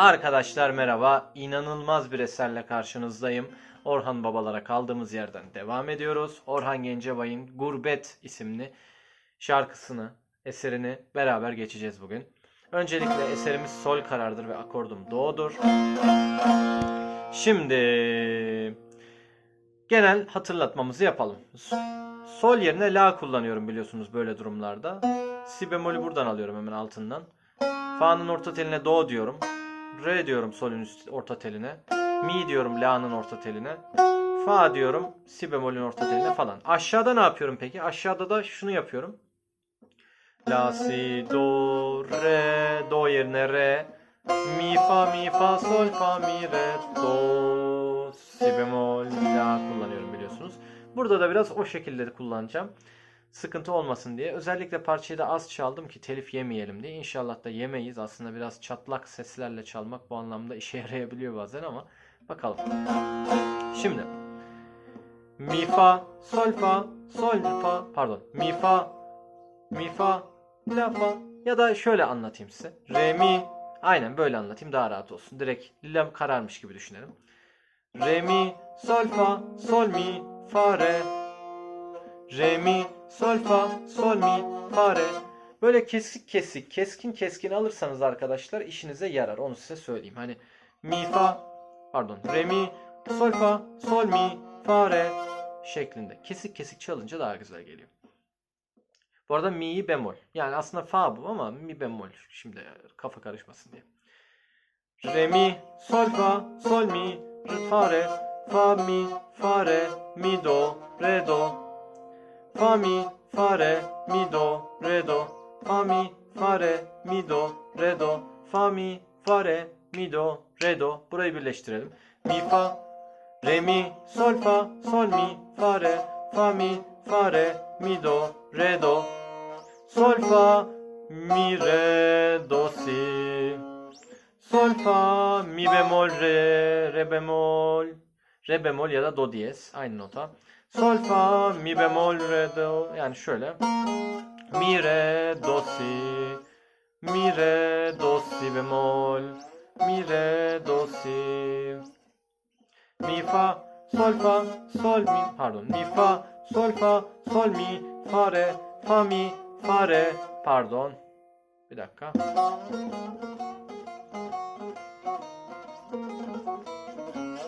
Arkadaşlar merhaba. İnanılmaz bir eserle karşınızdayım. Orhan Babalara kaldığımız yerden devam ediyoruz. Orhan Gencebay'ın Gurbet isimli şarkısını, eserini beraber geçeceğiz bugün. Öncelikle eserimiz sol karardır ve akordum do'dur. Şimdi genel hatırlatmamızı yapalım. Sol yerine la kullanıyorum biliyorsunuz böyle durumlarda. Si bemolü buradan alıyorum hemen altından. Fa'nın orta teline do diyorum. Re diyorum solün üst orta teline. Mi diyorum la'nın orta teline. Fa diyorum si bemolün orta teline falan. Aşağıda ne yapıyorum peki? Aşağıda da şunu yapıyorum. La si do re do yerine re mi fa mi fa sol fa mi re do si bemol la kullanıyorum biliyorsunuz. Burada da biraz o şekilde de kullanacağım. Sıkıntı olmasın diye. Özellikle parçayı da az çaldım ki telif yemeyelim diye. İnşallah da yemeyiz. Aslında biraz çatlak seslerle çalmak bu anlamda işe yarayabiliyor bazen ama bakalım. Şimdi mi fa sol fa sol fa pardon mi fa mi fa la fa ya da şöyle anlatayım size. Re mi aynen böyle anlatayım daha rahat olsun. Direkt la kararmış gibi düşünelim. Re mi sol fa sol mi fa re Re mi sol fa sol mi fa re. Böyle kesik kesik keskin keskin alırsanız arkadaşlar işinize yarar. Onu size söyleyeyim. Hani mi fa pardon re mi sol fa sol mi fa re şeklinde kesik kesik çalınca daha güzel geliyor. Bu arada mi'yi bemol. Yani aslında fa bu ama mi bemol. Şimdi kafa karışmasın diye. Re mi sol fa sol mi fa re fa mi fa re mi do re do fa mi fa re mi do re do fa mi fa re mi do re do fa mi fa re mi do re do burayı birleştirelim. Mi fa re mi sol fa sol mi fa re fa mi fa re mi do re do sol fa mi re do si. Sol fa mi bemol re re bemol. Re bemol ya da do diyez aynı nota. Sol fa mi bemol re do yani şöyle. Mi re do si. Mi re do si bemol mi re do si mi fa sol fa sol mi pardon. Mi fa sol fa sol mi fa re fa mi fa re pardon. Bir dakika.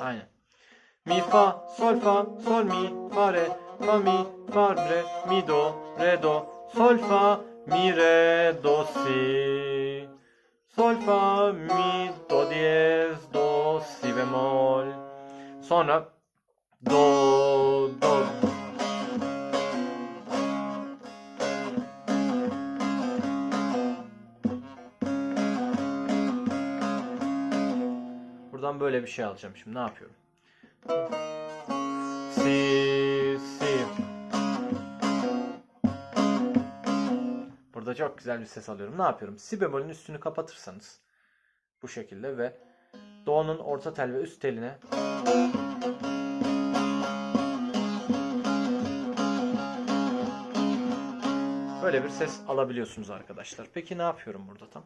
Aynen. Mi fa, sol fa, sol mi, fa re, fa mi, fa re, mi do, re do, sol fa, mi re, do si. Sol fa, mi, do diyez, do, si bemol. Sonra do, do. Buradan böyle bir şey alacağım şimdi. Ne yapıyorum? Si. Burada çok güzel bir ses alıyorum. Ne yapıyorum? Si bemolün üstünü kapatırsanız bu şekilde ve do'nun orta tel ve üst teline böyle bir ses alabiliyorsunuz arkadaşlar. Peki ne yapıyorum burada tam?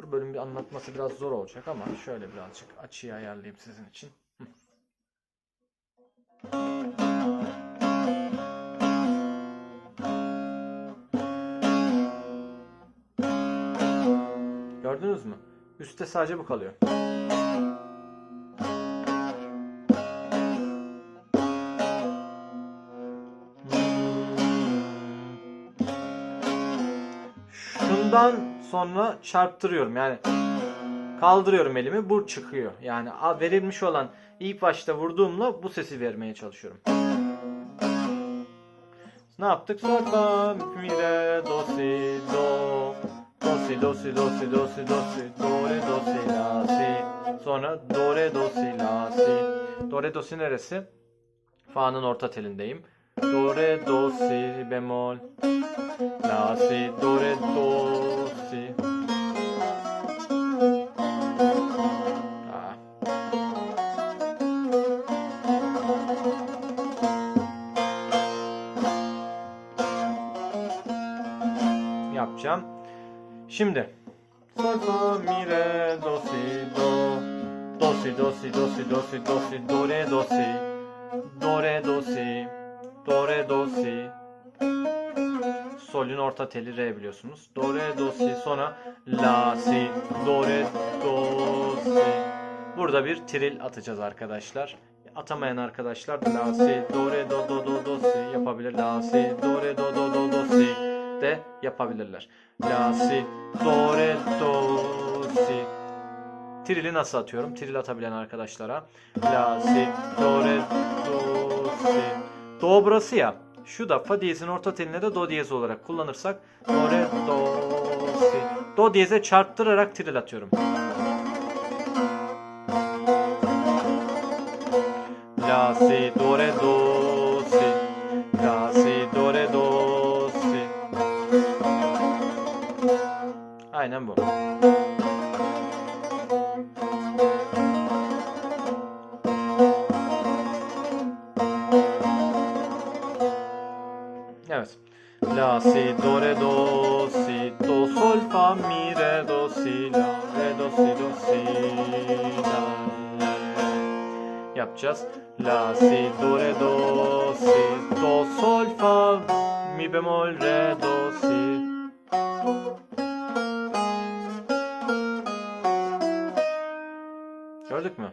Bu bölüm bir anlatması biraz zor olacak ama şöyle birazcık açıyı ayarlayayım sizin için. Gördünüz mü? Üstte sadece bu kalıyor. Şundan sonra çarptırıyorum yani kaldırıyorum elimi bu çıkıyor. Yani verilmiş olan ilk başta vurduğumla bu sesi vermeye çalışıyorum. Ne yaptık? Sol fa mi re do si do do si do si do si do si do si do re do si la si sonra do re do si la si do re do si neresi? Fa'nın orta telindeyim. Do, re, do, si bemol. La, si, do, re, do, si. Şimdi. Sol, mi, re, do, si, do. Do, si, do, si, do, si, do, si, do, si, do, re, do, si. Do, re, do, si. Do, re, do, si. Sol'ün orta teli re biliyorsunuz. Do, re, do, si. Sonra la, si. Do, re, do, si. Burada bir tril atacağız arkadaşlar. Atamayan arkadaşlar da la, si. Do, re, do, do, do, do, si yapabilir. La, si. Do, re, do, do, do, do, si de yapabilirler. La, si. Do, re, do, si. Tril'i nasıl atıyorum? Tril atabilen arkadaşlara. La, si, do, re, do, si. Do burası ya. Şu da fa diyezin orta teline de do diyez olarak kullanırsak do, re, do, si. Do diyeze çarptırarak tril atıyorum. La, si, do, re, do, Aynen bu. Evet. La, si, do, re, do, si, do, sol, fa, mi, re, do, si, la, re, do, si, do, si, la, la, la. Yapacağız. La, si, do, re, do, si, do, sol, fa, mi bemol, re, do, si. Gördük mü?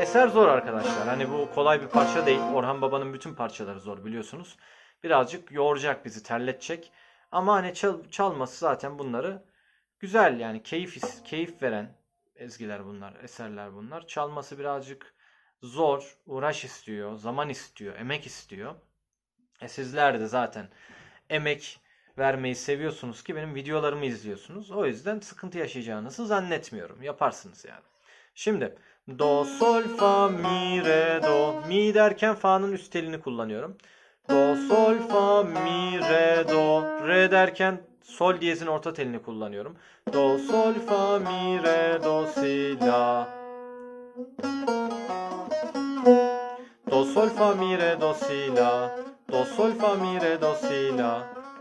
Eser zor arkadaşlar. Hani bu kolay bir parça değil. Orhan Baba'nın bütün parçaları zor biliyorsunuz. Birazcık yoracak bizi, terletecek. Ama hani çal- çalması zaten bunları güzel yani keyif keyif veren ezgiler bunlar, eserler bunlar. Çalması birazcık zor, uğraş istiyor, zaman istiyor, emek istiyor. E sizler de zaten emek vermeyi seviyorsunuz ki benim videolarımı izliyorsunuz. O yüzden sıkıntı yaşayacağınızı zannetmiyorum. Yaparsınız yani. Şimdi do sol fa mi re do mi derken fa'nın üst telini kullanıyorum. Do sol fa mi re do re derken sol diyezin orta telini kullanıyorum. Do sol fa mi re do si la. Sol fa mi re do si la. Do sol fa mi re do si la.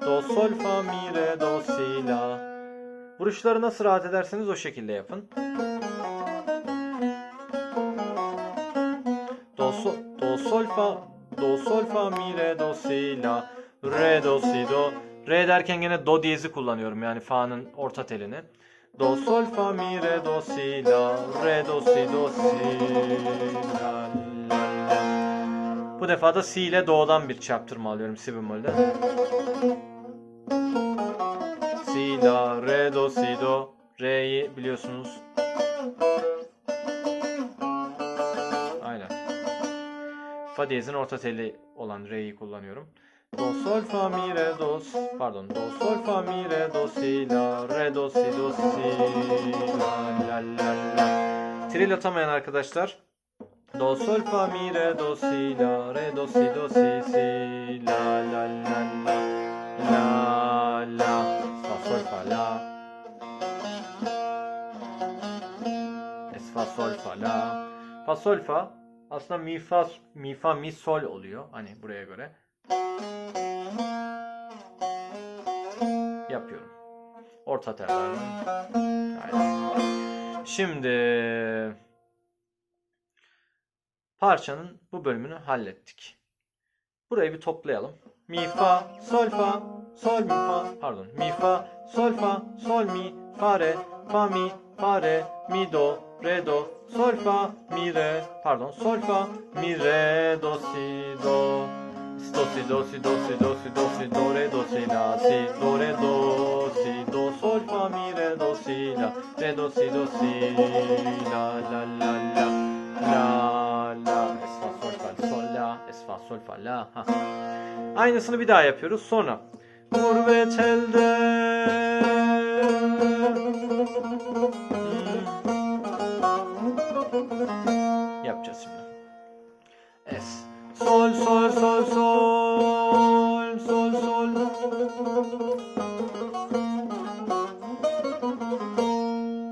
Do sol fa mi re do si la. Vuruşları nasıl rahat ederseniz o şekilde yapın. Do sol, do sol fa, do sol fa mi re do si la, re do si do. Re derken gene do diyezi kullanıyorum yani fa'nın orta telini. Do sol fa mi re do si la, re do si do si la. Bu defa da si ile do'dan bir çarptırma alıyorum si bemolde. Si la, re do si do. Re'yi biliyorsunuz. Aynen. Fa diyezin orta teli olan re'yi kullanıyorum. Do sol fa mi re do pardon do sol fa mi re do si la re do si do si la la la la. Tril atamayan arkadaşlar do sol fa mi re do si la re do si do si si la la la la la la. Fa sol fa la. Es fa sol fa la. Fa sol fa. Aslında mi fa mi fa mi sol oluyor hani buraya göre. Yapıyorum. Orta tellerden şimdi parçanın bu bölümünü hallettik burayı bir toplayalım mi fa sol fa sol mi fa pardon mi fa sol fa sol mi fa re fa mi fa re mi do re do sol fa mi re pardon sol fa mi re do si do do si do si do si do si do si do re do si la si do re do si do sol fa mi re do si la re do si do si la la la la la la sol la es fa sol fa la ha. Aynısını bir daha yapıyoruz. Sonra Gurbet elde. Hmm. Yapacağız şimdi. Es. Sol sol sol sol sol sol.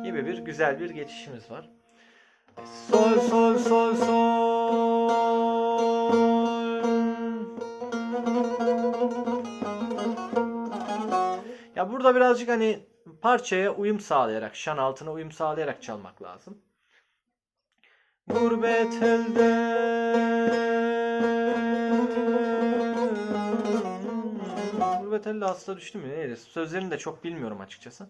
Gibi bir güzel bir geçişimiz var. Sol sol sol sol. Burada birazcık hani parçaya uyum sağlayarak, şan altına uyum sağlayarak çalmak lazım. Gurbet elde Gurbet elde hasta düştü mü? Neydi? Sözlerini de çok bilmiyorum açıkçası.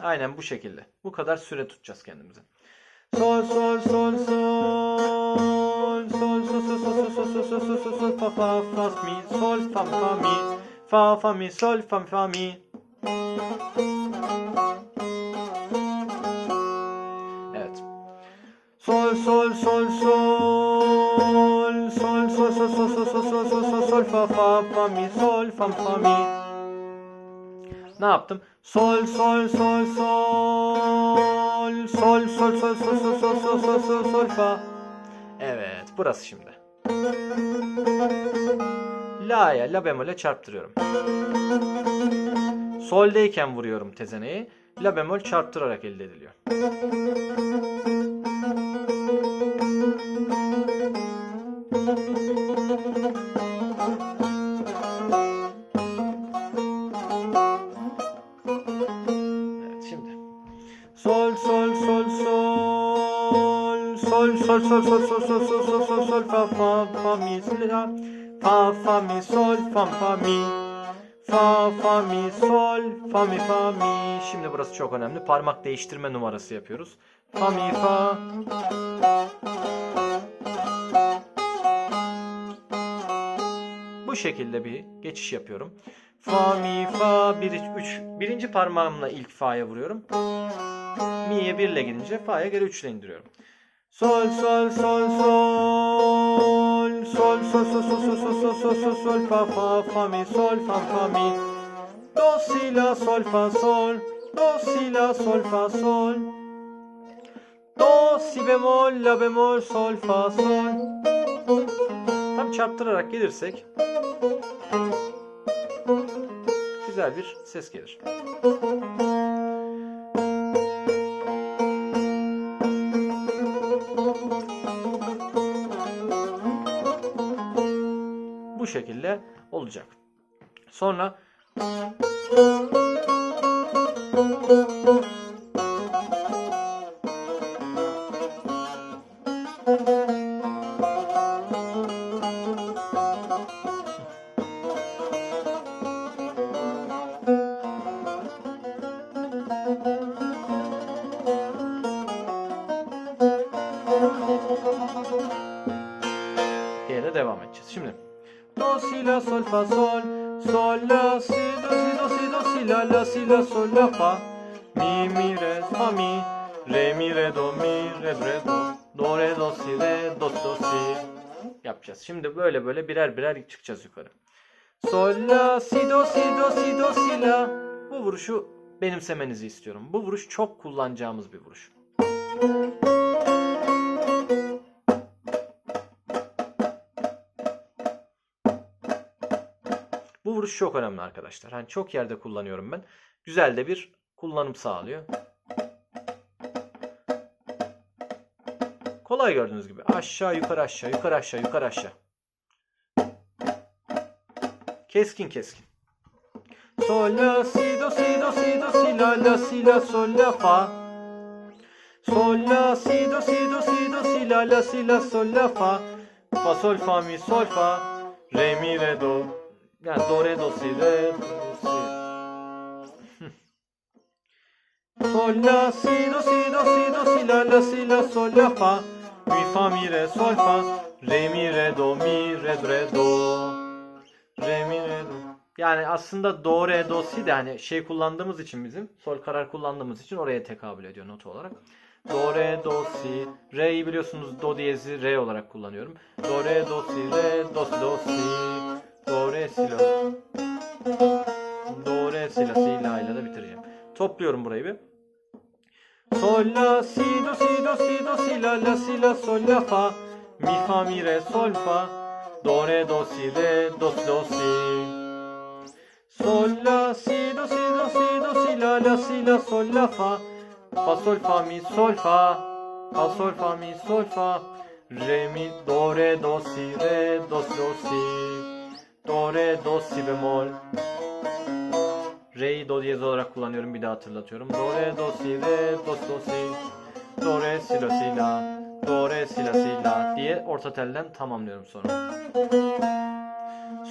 Aynen bu şekilde. Bu kadar süre tutacağız kendimize. Sol sol sol sol sol sol sol sol sol sol sol sol sol sol fa fa fa mi sol fa fa mi fa fa mi sol fa fa mi. Evet. Sol sol sol sol sol sol sol sol sol sol sol sol sol fa fa fa mi sol fa fa mi. Ne yaptım? Sol sol sol sol sol sol sol sol sol sol sol sol sol sol fa. Evet, burası şimdi. La'ya, la bemole çarptırıyorum. Sol'deyken vuruyorum tezeneyi. La bemol çarptırarak elde ediliyor. Evet sol sol sol sol sol sol sol sol fa fa fa mi la. Fa fa mi sol fa fa mi. Fa fa mi sol fa mi fa mi. Şimdi burası çok önemli. Parmak değiştirme numarası yapıyoruz. Fa mi fa. Bu şekilde bir geçiş yapıyorum. Fa mi fa 1 3 birinci parmağımla ilk fa'ya vuruyorum. Mi'ye 1 ile gidince fa'ya geri 3 ile indiriyorum Sol sol sol sol. Sol sol sol sol sol sol sol sol sol sol fa fa fa mi sol fa fa mi. Do si la sol fa sol. Do si la sol fa sol. Do si bemol la bemol sol fa sol. Tam çarptırarak gelirsek güzel bir ses gelir. Şekilde olacak. Sonra böyle birer birer çıkacağız yukarı. Sol la si do si do si do si la bu vuruşu benimsemenizi istiyorum. Bu vuruş çok kullanacağımız bir vuruş. Bu vuruş çok önemli arkadaşlar. Hani çok yerde kullanıyorum ben. Güzel de bir kullanım sağlıyor. Kolay gördüğünüz gibi. Aşağı yukarı aşağı yukarı aşağı yukarı aşağı. Keskin keskin. Sol la si do si do si do si la la si la sol la fa. Sol la si do si do si do si la la si la sol la fa. Fa sol fa mi sol fa. Re mi re do. Yani do re do si re do si. Sol la si do si do si do si la la si la sol la fa. Mi fa mi re sol fa. Re mi re do mi re re do. Yani aslında do re do si de hani şey kullandığımız için bizim sol karar kullandığımız için oraya tekabül ediyor not olarak. Do, re, do, si. Re'yi biliyorsunuz do diyezi re olarak kullanıyorum. Do, re, do, si, re, do, si, do, si. Do, re, si, la. Do, re, si, la, si, la ile de bitireceğim. Topluyorum burayı bir. Sol, la, si, do, si, do, si, do, si, la, la, si, la, sol, la, fa. Mi, fa, mi, re, sol, fa. Do, re, do, si, re, do, si, do, si. Sol, la, si, do, si, do, si, do, si, la, la, si, la, sol, la, fa. Fa, sol, fa, mi, sol, fa. Fa, sol, fa, mi, sol, fa. Re, mi, do, re, do, si, re, do, do, si. Do, re, do, si bemol. Re'yi do diyez olarak kullanıyorum bir daha hatırlatıyorum. Do, re, do, si, re, do, do, si. Do, re, si, la, si, la. Do, re, si, la, si, la diye orta telden tamamlıyorum sonra.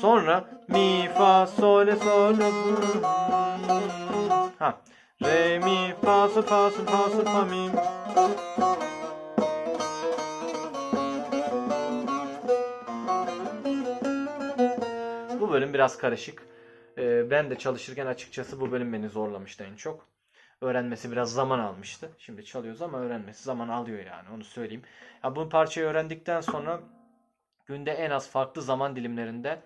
Sonra mi, fa, sol, sol, la, si. Ha. Re, mi, fa, sol, fa, sol, fa, sol, fa, mi. Bu bölüm biraz karışık. Ee, ben de çalışırken açıkçası bu bölüm beni zorlamıştı en çok. Öğrenmesi biraz zaman almıştı. Şimdi çalıyoruz ama öğrenmesi zaman alıyor yani onu söyleyeyim. Ya bu parçayı öğrendikten sonra günde en az farklı zaman dilimlerinde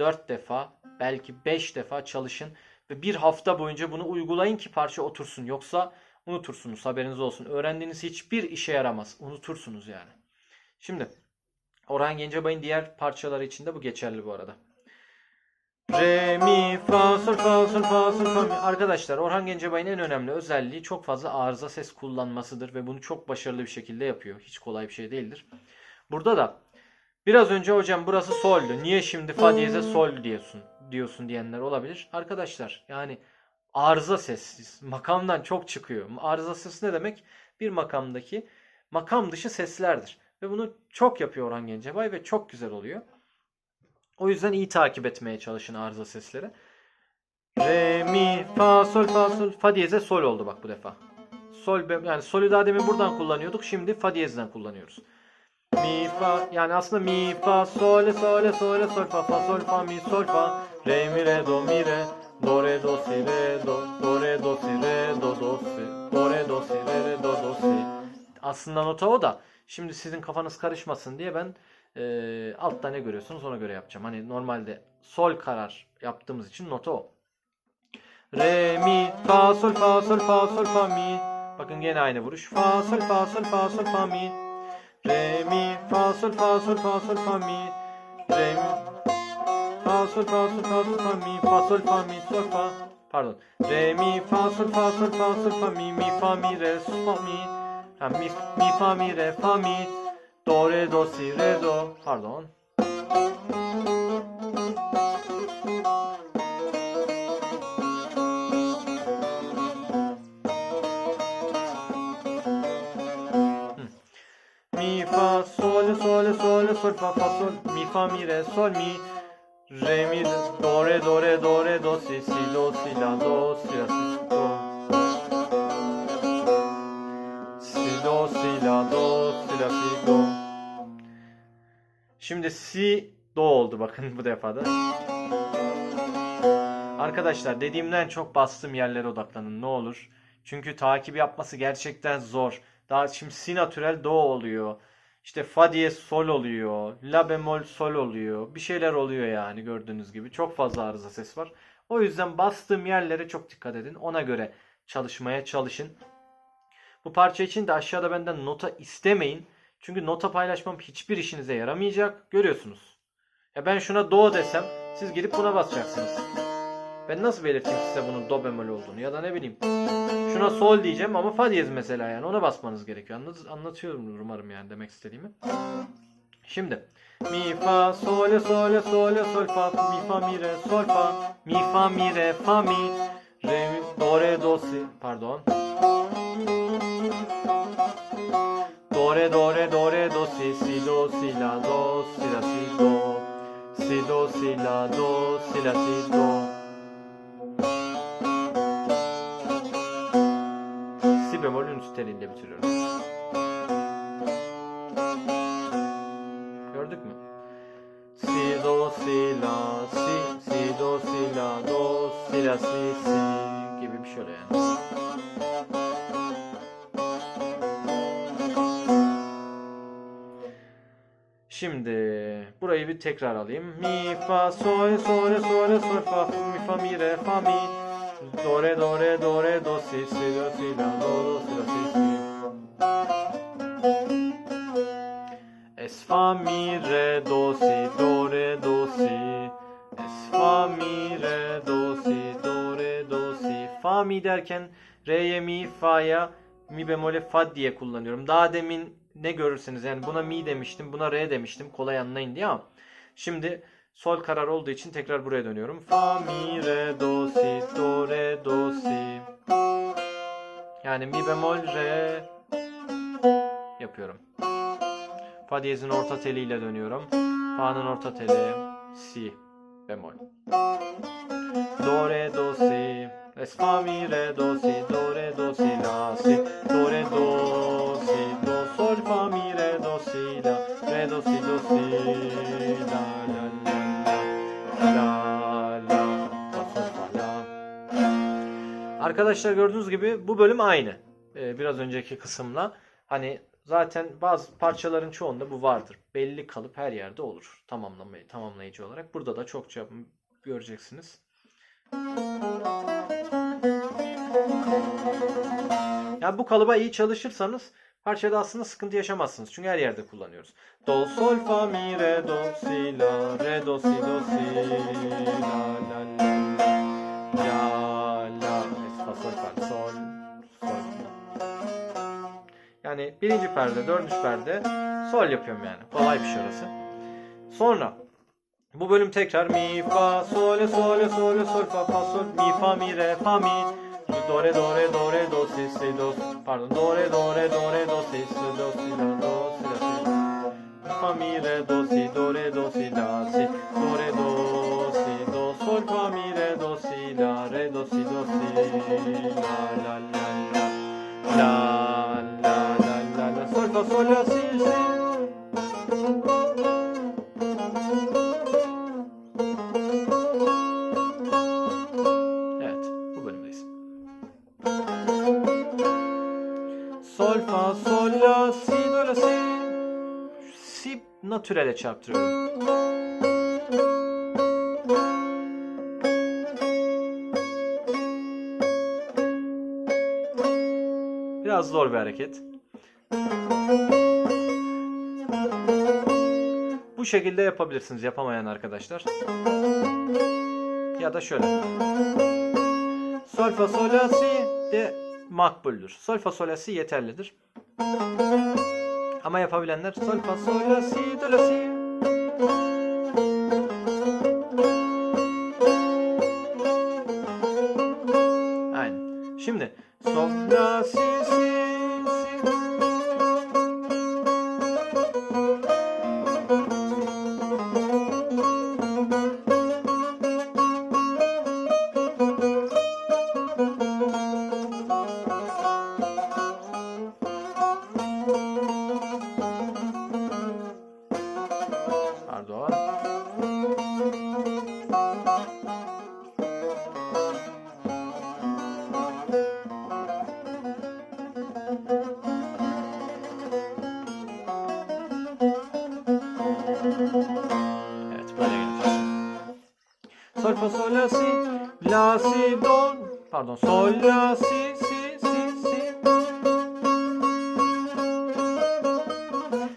4 defa belki 5 defa çalışın ve bir hafta boyunca bunu uygulayın ki parça otursun. Yoksa unutursunuz haberiniz olsun. Öğrendiğiniz hiçbir işe yaramaz. Unutursunuz yani. Şimdi Orhan Gencebay'ın diğer parçaları için de bu geçerli bu arada. Re, mi, fa, sol, fa, sol, fa, sol, fa, mi. Arkadaşlar Orhan Gencebay'ın en önemli özelliği çok fazla arıza ses kullanmasıdır ve bunu çok başarılı bir şekilde yapıyor. Hiç kolay bir şey değildir. Burada da biraz önce hocam burası sol'du. Niye şimdi fa diyeze sol diyorsun diyorsun diyenler olabilir. Arkadaşlar yani arıza ses makamdan çok çıkıyor. Arıza ses ne demek? Bir makamdaki makam dışı seslerdir. Ve bunu çok yapıyor Orhan Gencebay ve çok güzel oluyor. O yüzden iyi takip etmeye çalışın arıza sesleri. Re, mi, fa, sol, fa, sol. Fa diyeze sol oldu bak bu defa. Sol, yani solü daha demin buradan kullanıyorduk. Şimdi fa diyezden kullanıyoruz. Mi, fa, yani aslında mi, fa, sol, sol, sol, sol, fa, fa, sol, fa, mi, sol, fa. Re, mi, re, do, mi, re. Do, re, do, si, re, do. Do, re, do, si, re, do, do, si. Do, re, do, si, re, re, do, do, si. Aslında nota o da. Şimdi sizin kafanız karışmasın diye ben e, altta ne görüyorsunuz ona göre yapacağım. Hani normalde sol karar yaptığımız için nota o. Re, mi, fa, sol, fa, sol, fa, sol, fa, mi. Bakın gene aynı vuruş. Fa, sol, fa, sol, fa, sol, fa, mi. Re, mi, fa, sol, fa, sol, fa, sol, fa, mi. Re, mi, fa, sol, fa, sol, fa, sol, fa, mi. Fa, sol, fa, mi, sol, fa. Pardon. Re, mi, fa, sol, fa, sol, fa, sol, fa, mi. Mi, fa, mi, re, sol, fa, mi. Ha, mi, mi, fa, mi, re, fa, mi. Do, re, do, si, re, do. Pardon. Sol, fa, fa, sol. Mi, fa, mi, re, sol, mi. Re, mi, do, re, do, re, do, re, do, si, si, do, si, la, do, si, la, si, do. Si, do, si, la, do, si, la, si, do. Şimdi si, do oldu bakın bu defada. Arkadaşlar dediğimden çok bastığım yerlere odaklanın ne olur. Çünkü takip yapması gerçekten zor. Daha şimdi si natürel do oluyor. İşte fa diye sol oluyor. La bemol sol oluyor. Bir şeyler oluyor yani gördüğünüz gibi. Çok fazla arıza ses var. O yüzden bastığım yerlere çok dikkat edin. Ona göre çalışmaya çalışın. Bu parça için de aşağıda benden nota istemeyin. Çünkü nota paylaşmam hiçbir işinize yaramayacak. Görüyorsunuz. Ya ben şuna do desem siz gidip buna basacaksınız. Ben nasıl belirteyim size bunun do bemol olduğunu ya da ne bileyim. Şuna sol diyeceğim ama fa diyez mesela yani ona basmanız gerekiyor. Anlat anlatıyorum umarım yani demek istediğimi. Şimdi mi fa sol sol sol sol fa mi fa mi re sol fa mi fa mi re fa mi re mi do re do si pardon. Do re do re do re do si si do si la do si la si do si do si la do si la si do. si bemolün üst telinde bitiriyorum. Gördük mü? Si do si la si si do si la do si la si si gibi bir şey yani. Şimdi burayı bir tekrar alayım. Mi fa sol sol sol sol fa mi fa mi re fa mi do re do re do re do si si do si la do do si la si si. Es fa mi re do si do re do si. Es fa mi re do si do re do si. Fa mi derken re'ye mi fa'ya mi bemole fa diye kullanıyorum. Daha demin ne görürseniz yani buna mi demiştim buna re demiştim kolay anlayın diye ama şimdi sol karar olduğu için tekrar buraya dönüyorum. Fa mi re do si Yani mi bemol re yapıyorum. Fa diyezin orta teliyle dönüyorum. Fa'nın orta teli si bemol. Do re do si. Es fa mi re do si do re do si la si do re do Arkadaşlar gördüğünüz gibi bu bölüm aynı. Ee, biraz önceki kısımla. Hani zaten bazı parçaların çoğunda bu vardır. Belli kalıp her yerde olur. Tamamlamayı, tamamlayıcı olarak. Burada da çokça göreceksiniz. Yani bu kalıba iyi çalışırsanız parçada aslında sıkıntı yaşamazsınız. Çünkü her yerde kullanıyoruz. Do, sol, fa, mi, re, do, si, la, re, do, si, do, si, la, birinci perde, dördüncü perde sol yapıyorum yani. Kolay bir şey orası. Sonra bu bölüm tekrar mi, fa, sol, sol, sol, sol, fa, fa, sol, mi, fa, mi, re, fa, mi, do, re, do, re, do, re, do, si, si, do, pardon, do, re, do, re, do, re, do, si, si, do, si, la, do, si, la, si. Fa, mi, re, do, si, do, re, do, si, la, si, do, re, do, si, do, sol, fa, mi, re, do, si, la, re, do, si, do, si, la, la. La Evet, bu bölümdeyiz. Sol fa sol la si do la si. Si natürele çarptırıyorum. Biraz zor bir hareket. Şekilde yapabilirsiniz yapamayan arkadaşlar. Ya da şöyle. Sol fa sol la si de makbuldür. Sol fa sol la si yeterlidir. Ama yapabilenler sol fa sol la si do la si. Fa sol la si la si do pardon sol la si si si si.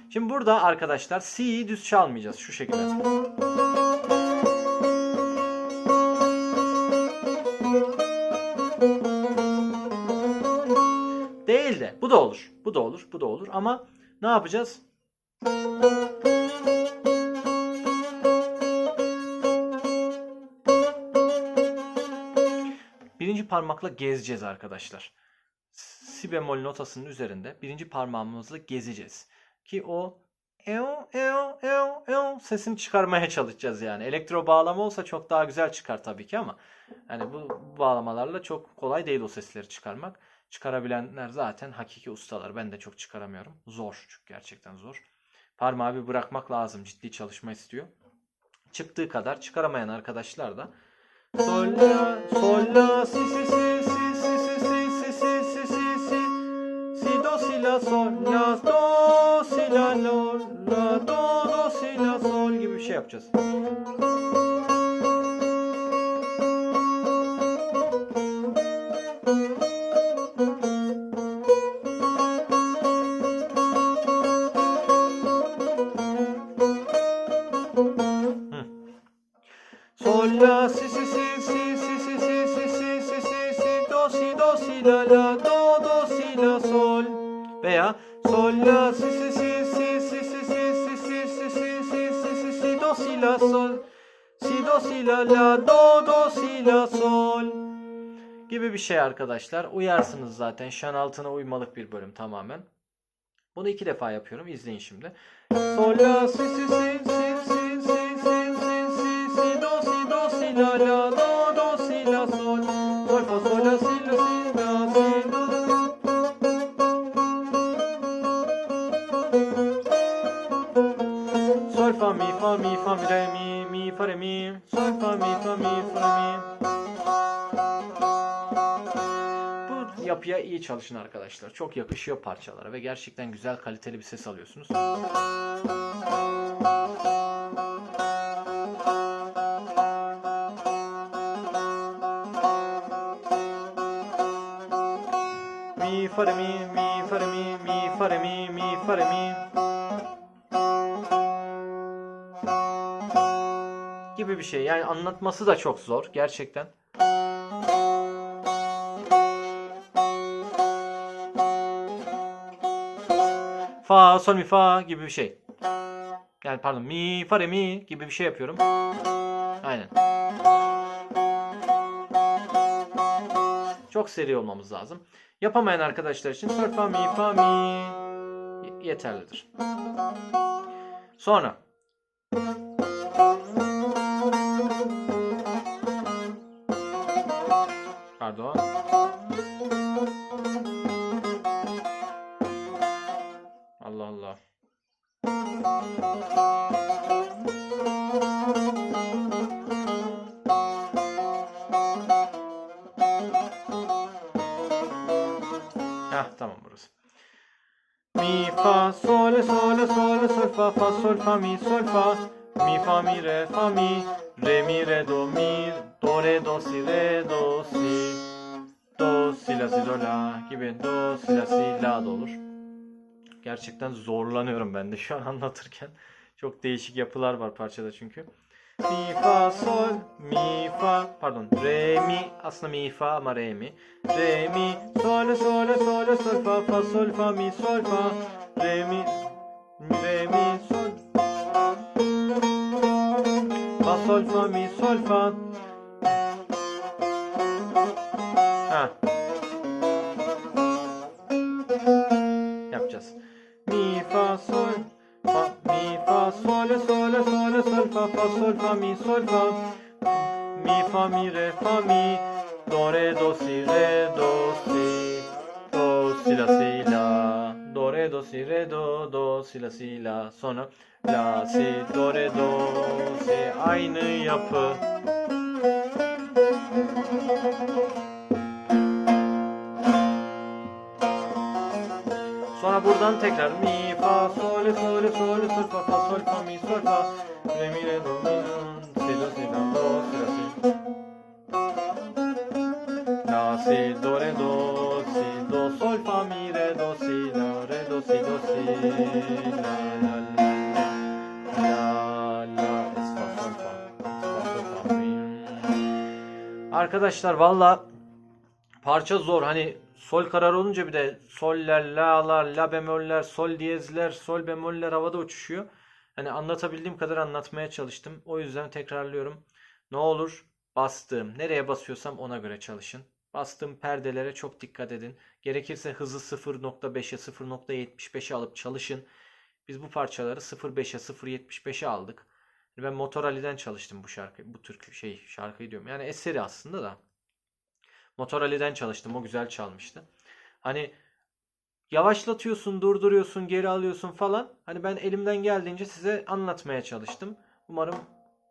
Şimdi burada arkadaşlar si'yi düz çalmayacağız şu şekilde. Değil de bu da olur. Bu da olur. Bu da olur ama ne yapacağız? Birinci parmakla gezeceğiz arkadaşlar. Si bemol notasının üzerinde birinci parmağımızla gezeceğiz. Ki o eo eo eo eo sesini çıkarmaya çalışacağız yani. Elektro bağlama olsa çok daha güzel çıkar tabii ki ama yani bu, bağlamalarla çok kolay değil o sesleri çıkarmak. Çıkarabilenler zaten hakiki ustalar. Ben de çok çıkaramıyorum. Zor çünkü gerçekten zor. Parmağı bir bırakmak lazım. Ciddi çalışma istiyor. Çıktığı kadar çıkaramayan arkadaşlar da Sol la sol la si si si si si si si si si si si si si do si la sol la do si la lo la do do si la sol gibi bir şey yapacağız. Sol la si si si si si si si si si si si si do si do si la la do do si la sol veya sol la si si si si si si si si si si si si si si si do si la sol si do si la la do do si la sol gibi bir şey arkadaşlar. Uyarsınız zaten. Şan altına uymalık bir bölüm tamamen. Bunu iki defa yapıyorum. İzleyin şimdi. Sol la si si si si la la do do si la sol sol fa sol la si la si la si do sol fa mi fa mi fa mi re mi mi fa re mi sol fa mi fa mi fa re mi bu yapıya iyi çalışın arkadaşlar. Çok yakışıyor parçalara ve gerçekten güzel kaliteli bir ses alıyorsunuz. Fa re mi mi fa re mi mi fa re mi mi gibi bir şey. Yani anlatması da çok zor gerçekten. Fa, sol, mi, fa gibi bir şey. Yani pardon mi, fa, re, mi gibi bir şey yapıyorum. Aynen. Çok seri olmamız lazım. Yapamayan arkadaşlar için sol, mi, fa, mi yeterlidir. Sonra sol fa mi sol fa. Mi fa mi re fa mi. Re mi re do mi. Do re do si re do si. Do si la si do la gibi do si la si la da olur. Gerçekten zorlanıyorum ben de şu an anlatırken. Çok değişik yapılar var parçada çünkü. Mi fa sol mi fa. Pardon re mi. Aslında mi fa ama re mi. Re mi sol sol sol sol fa fa sol fa mi sol fa. Re mi sol fa mi? Sol fa ha. Yapacağız. Mi fa sol. Fa mi fa sol sol sol sol fa fa sol fa mi sol fa mi fa mi re fa mi. Do re do si re do si. Do si la si la. Do re do si re do si la si la sonra la si do re do si aynı yapı Sonra buradan tekrar mi fa sol sol sol sol fa fa sol fa mi sol fa. Re mi re do mi si do si la do si la si. La si do re do Arkadaşlar valla parça zor. Hani sol karar olunca bir de soller, la'lar, la bemoller, sol diyezler, sol bemoller havada uçuşuyor. Hani anlatabildiğim kadar anlatmaya çalıştım. O yüzden tekrarlıyorum. Ne olur bastığım, nereye basıyorsam ona göre çalışın. Bastığım perdelere çok dikkat edin. Gerekirse hızı 0.5'e 0.75'e alıp çalışın. Biz bu parçaları 0.5'e 0.75'e aldık. Ben Motor Ali'den çalıştım bu şarkı, bu tür şey şarkıyı diyorum. Yani eseri aslında da. Motor Ali'den çalıştım. O güzel çalmıştı. Hani yavaşlatıyorsun, durduruyorsun, geri alıyorsun falan. Hani ben elimden geldiğince size anlatmaya çalıştım. Umarım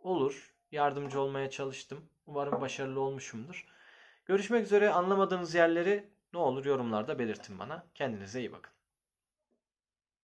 olur. Yardımcı olmaya çalıştım. Umarım başarılı olmuşumdur. Görüşmek üzere. Anlamadığınız yerleri ne olur yorumlarda belirtin bana. Kendinize iyi bakın.